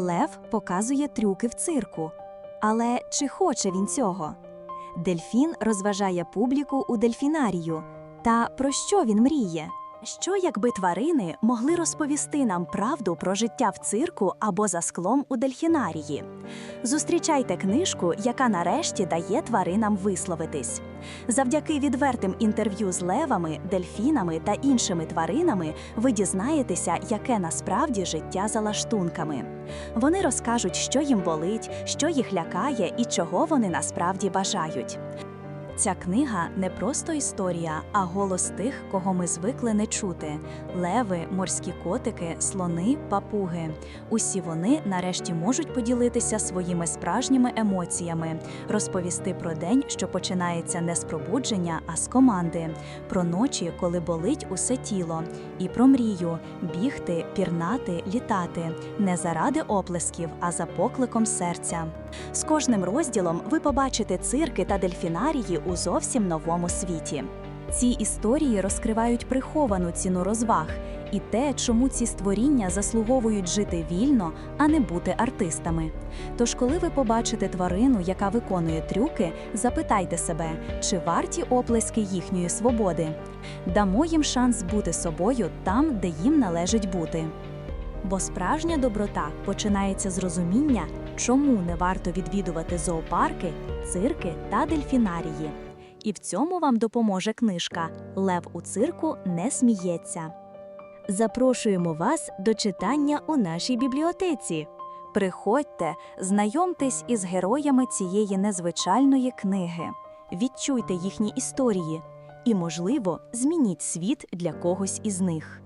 Лев показує трюки в цирку. Але чи хоче він цього? Дельфін розважає публіку у дельфінарію. Та про що він мріє? Що якби тварини могли розповісти нам правду про життя в цирку або за склом у дельфінарії? Зустрічайте книжку, яка нарешті дає тваринам висловитись. Завдяки відвертим інтерв'ю з левами, дельфінами та іншими тваринами ви дізнаєтеся, яке насправді життя за лаштунками. Вони розкажуть, що їм болить, що їх лякає і чого вони насправді бажають. Ця книга не просто історія, а голос тих, кого ми звикли не чути: леви, морські котики, слони, папуги. Усі вони нарешті можуть поділитися своїми справжніми емоціями, розповісти про день, що починається не з пробудження, а з команди, про ночі, коли болить усе тіло, і про мрію бігти, пірнати, літати не заради оплесків, а за покликом серця. З кожним розділом ви побачите цирки та дельфінарії у зовсім новому світі. Ці історії розкривають приховану ціну розваг і те, чому ці створіння заслуговують жити вільно, а не бути артистами. Тож, коли ви побачите тварину, яка виконує трюки, запитайте себе, чи варті оплески їхньої свободи. Дамо їм шанс бути собою там, де їм належить бути. Бо справжня доброта починається з розуміння, чому не варто відвідувати зоопарки, цирки та дельфінарії. І в цьому вам допоможе книжка Лев у цирку не сміється. Запрошуємо вас до читання у нашій бібліотеці. Приходьте, знайомтесь із героями цієї незвичайної книги, відчуйте їхні історії і, можливо, змініть світ для когось із них.